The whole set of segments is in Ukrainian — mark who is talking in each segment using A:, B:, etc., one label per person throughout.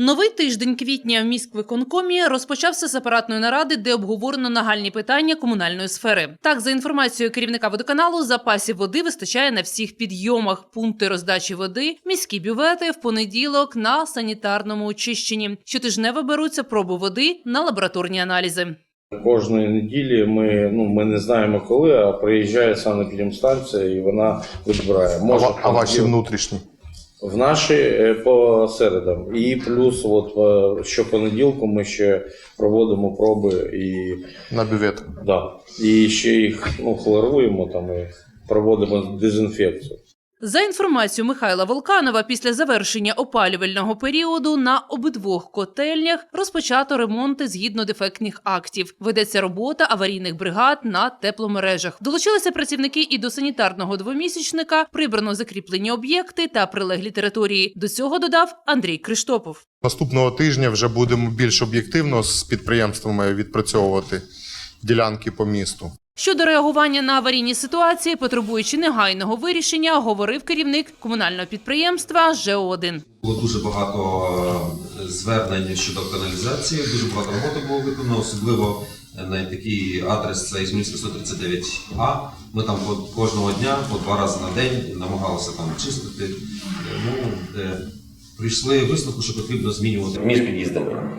A: Новий тиждень квітня в міськвиконкомі розпочався з апаратної наради, де обговорено нагальні питання комунальної сфери. Так, за інформацією керівника водоканалу, запасів води вистачає на всіх підйомах, пункти роздачі води, міські бювети в понеділок на санітарному очищенні. Щотижнево беруться проби води на лабораторні аналізи.
B: Кожної неділі ми ну ми не знаємо коли, а приїжджає санепідемстанція і вона відбирає.
C: А,
B: Може
C: ва- а ваші внутрішні?
B: В наші е, по середам. І плюс, от що щопонеділку ми ще проводимо проби і
C: На бювет.
B: да, і ще їх ну хлоруємо там і проводимо дезінфекцію.
A: За інформацією Михайла Волканова, після завершення опалювального періоду на обидвох котельнях розпочато ремонти згідно дефектних актів. Ведеться робота аварійних бригад на тепломережах. Долучилися працівники і до санітарного двомісячника, прибрано закріплені об'єкти та прилеглі території. До цього додав Андрій Криштопов.
C: Наступного тижня вже будемо більш об'єктивно з підприємствами відпрацьовувати ділянки по місту.
A: Щодо реагування на аварійні ситуації, потребуючи негайного вирішення, говорив керівник комунального підприємства ЖО1.
D: Було дуже багато е, звернень щодо каналізації, дуже багато роботи було виконано, особливо на такий адрес це Ізмільська 139А. Ми там кожного дня, по два рази на день намагалися там чистити. Е, Ну, е, прийшли висновку, що потрібно змінювати.
E: між під'їздами.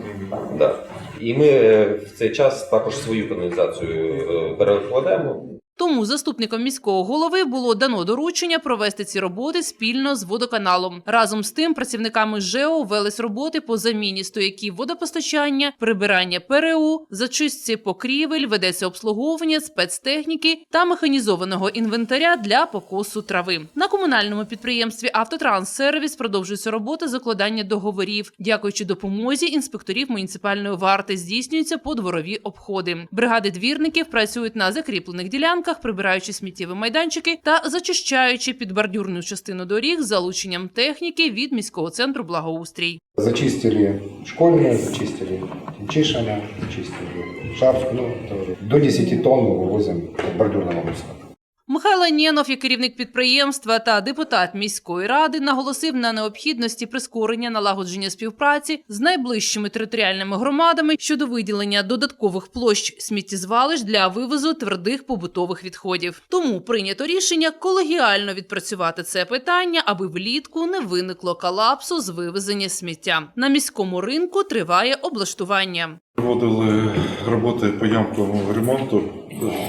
E: Да. І ми е, в цей час також свою каналізацію е, перекладемо.
A: Тому заступником міського голови було дано доручення провести ці роботи спільно з водоканалом. Разом з тим, працівниками ЖЕО велись роботи по заміні стояків водопостачання, прибирання ПРУ, зачистці покрівель, ведеться обслуговування спецтехніки та механізованого інвентаря для покосу трави. На комунальному підприємстві Автотранссервіс продовжується робота закладання договорів. Дякуючи допомозі інспекторів муніципальної варти, здійснюються подворові обходи. Бригади двірників працюють на закріплених ділянках, прибираючи сміттєві майданчики та зачищаючи підбордюрну частину доріг з залученням техніки від міського центру благоустрій.
F: Зачистили школьные, зачистили Тимчишина, зачистили Шарф, ну, тоже. До 10 тонн мы вывозим бордюрного мусора.
A: Михайло Нєнов, як керівник підприємства та депутат міської ради, наголосив на необхідності прискорення налагодження співпраці з найближчими територіальними громадами щодо виділення додаткових площ сміттєзвалищ для вивозу твердих побутових відходів. Тому прийнято рішення колегіально відпрацювати це питання, аби влітку не виникло колапсу з вивезення сміття. На міському ринку триває облаштування.
G: Проводили роботи по ямковому ремонту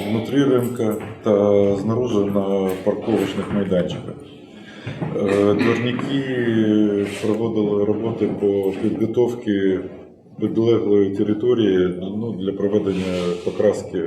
G: внутрі ринка та знаружи на парковочних майданчиках. Е, Дворники проводили роботи по підготовці підлеглої території ну, для проведення покраски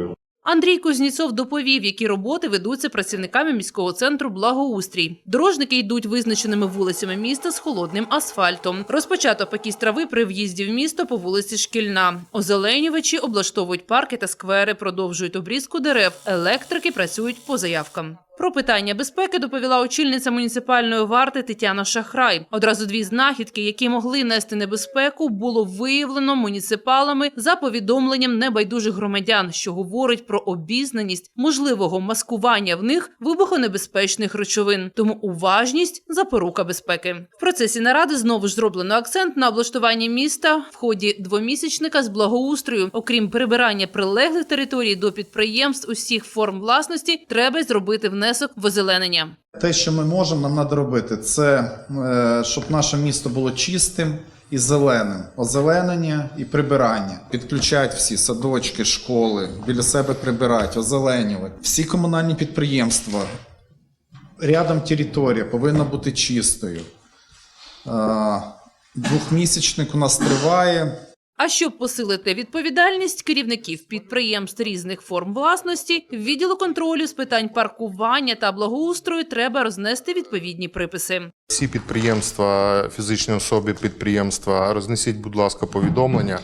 A: Андрій Кузніцов доповів, які роботи ведуться працівниками міського центру благоустрій. Дорожники йдуть визначеними вулицями міста з холодним асфальтом. Розпочато покіс трави при в'їзді в місто по вулиці Шкільна. Озеленювачі облаштовують парки та сквери, продовжують обрізку дерев. Електрики працюють по заявкам. Про питання безпеки доповіла очільниця муніципальної варти Тетяна Шахрай. Одразу дві знахідки, які могли нести небезпеку, було виявлено муніципалами за повідомленням небайдужих громадян, що говорить про обізнаність можливого маскування в них вибухонебезпечних речовин. Тому уважність запорука безпеки. В процесі наради знову ж зроблено акцент на облаштуванні міста в ході двомісячника з благоустрою. Окрім прибирання прилеглих територій до підприємств усіх форм власності, треба зробити внесок в озеленення.
H: Те, що ми можемо, нам треба робити, це е, щоб наше місто було чистим і зеленим. Озеленення і прибирання. Підключати всі садочки, школи, біля себе прибирати, озеленювати. Всі комунальні підприємства. Рядом територія повинна бути чистою. Е, Двохмісячник у нас триває.
A: А щоб посилити відповідальність керівників підприємств різних форм власності, відділу контролю з питань паркування та благоустрою треба рознести відповідні приписи.
C: Всі підприємства, фізичні особи підприємства, рознесіть, будь ласка, повідомлення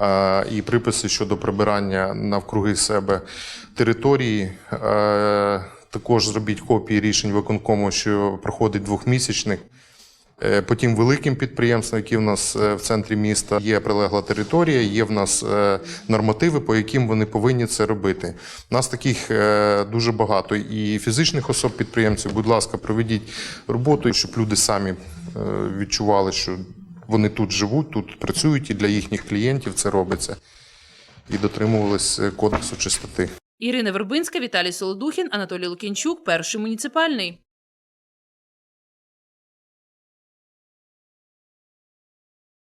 C: е, і приписи щодо прибирання навкруги себе території. Е, Також зробіть копії рішень виконкому, що проходить двохмісячник. Е, Потім великим підприємствам, які в нас е, в центрі міста є прилегла територія, є в нас е, нормативи, по яким вони повинні це робити. У нас таких дуже багато. І фізичних особ підприємців, будь ласка, проведіть роботу, щоб люди самі відчували, що Вони тут живуть, тут працюють, і для їхніх клієнтів це робиться. І дотримувались кодексу чистоти.
A: Ірина Вербинська, Віталій Солодухін, Анатолій Лукінчук, перший муніципальний.